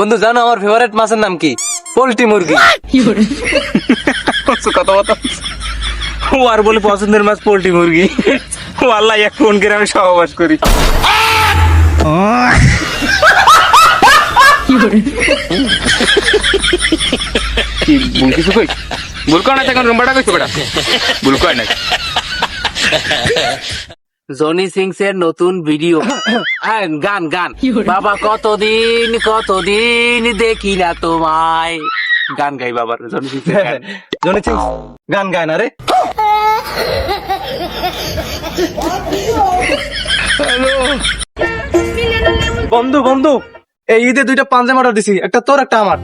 বন্ধু জানো আমার ফেভারিট মাছের নাম কি? পোল্ট্রি মুরগি। কথা ও আর বলে পছন্দের মাছ পোল্ট্রি মুরগি। ও আল্লাহ এক কোন গ্রামে সহবাস করি। কি ভুল কিছু কই ভুল কর না তখন রুমবাটা কইছো বেটা? ভুল কর না জনি সিংস এর নতুন ভিডিও। হ্যাঁ, গান গান। বাবা কতদিন কতদিন দেখি না তোমায়। গান গাই বাবার জনি সিংস জনি সিং গান গায় না রে। বন্ধু বন্ধু এই ঈদে দুইটা পাঞ্জাম অর্ডার দিছি। একটা তোর একটা আমার।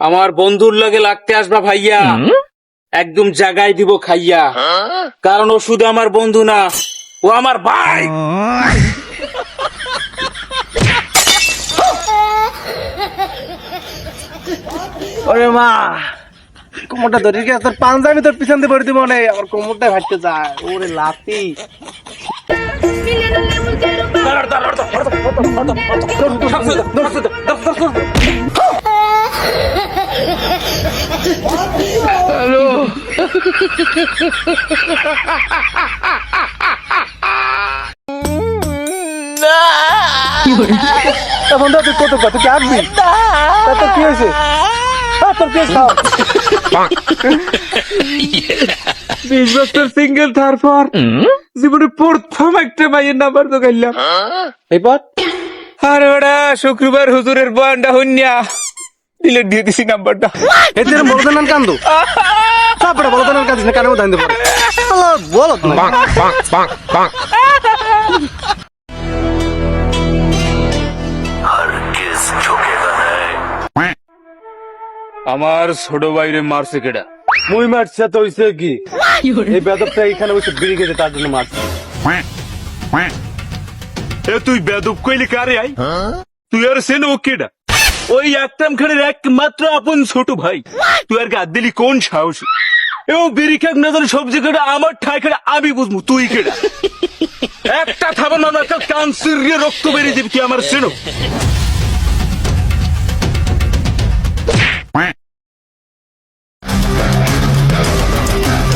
আমার বন্ধুর লগে লাগতে আসবা ভাইয়া। একদম জাগাই দিব খাইয়া কারণ ও শুধু আমার বন্ধু না ও আমার ভাই ওরে মা কোমরটা ধরে রেখে তোর পাঞ্জাবি তোর পিছন দিয়ে পড়ে দিব না আমার কোমরটা ভাটতে যায় ওরে লাতি বন্ধু তুই কত কত কি আসবি তোর কি হয়েছে? তোর কি খাও। বিশ বছর সিঙ্গেল তারপর জীবনে প্রথম একটা মাইয়ের নাম্বার তো গাইলাম। এবার আর ওরা শুক্রবার হুজুরের বয়ানটা হইয়া ডিলেট দিয়ে দিছি নাম্বারটা। এদের বলদান কান্দু। তারপরে বলদান কান্দিস না কানে ধান দেবো বলো। আমার ছোট বাইরে মারছে কেডা? মুই মারছে তো হইছে কি? এই বেদবটা এখানে বসে বিড়ি খেতে তার জন্য মারছে। এ তুই বেদব কইলি কারে আই? তুই আর সেন ও কেডা? ওই একদম খানের একমাত্র আপন ছোট ভাই। তুই আর গাদ দিলি কোন সাহস? এবং বিড়ি খেক না জানি সবজি কেটে আমার ঠাই কেটে আমি বুঝব তুই কেডা একটা থাবার না একটা কান সিরিয়ে রক্ত বেরিয়ে দিবি তুই আমার সেনো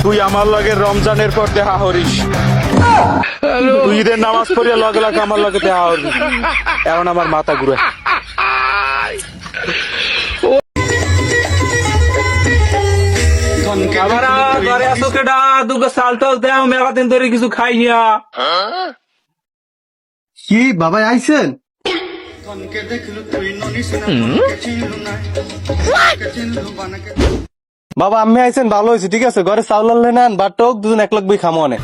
তুই আমার লগে রমজানের পর দেখা হরিস তুই ঈদের নামাজ পড়িয়া লগে লগে আমার লগে দেখা হরিস এখন আমার মাথা ঘুরে আসো কেডা? দুগো চাল দেও, মেলা দিন ধরে কিছু খাই নিয়া। কি বাবা আইছেন বাবা আমি আইছেন ভালো হয়েছে ঠিক আছে ঘরে চাউল আনলে নেন বাটক দুজন এক লাখ বই খামো অনেক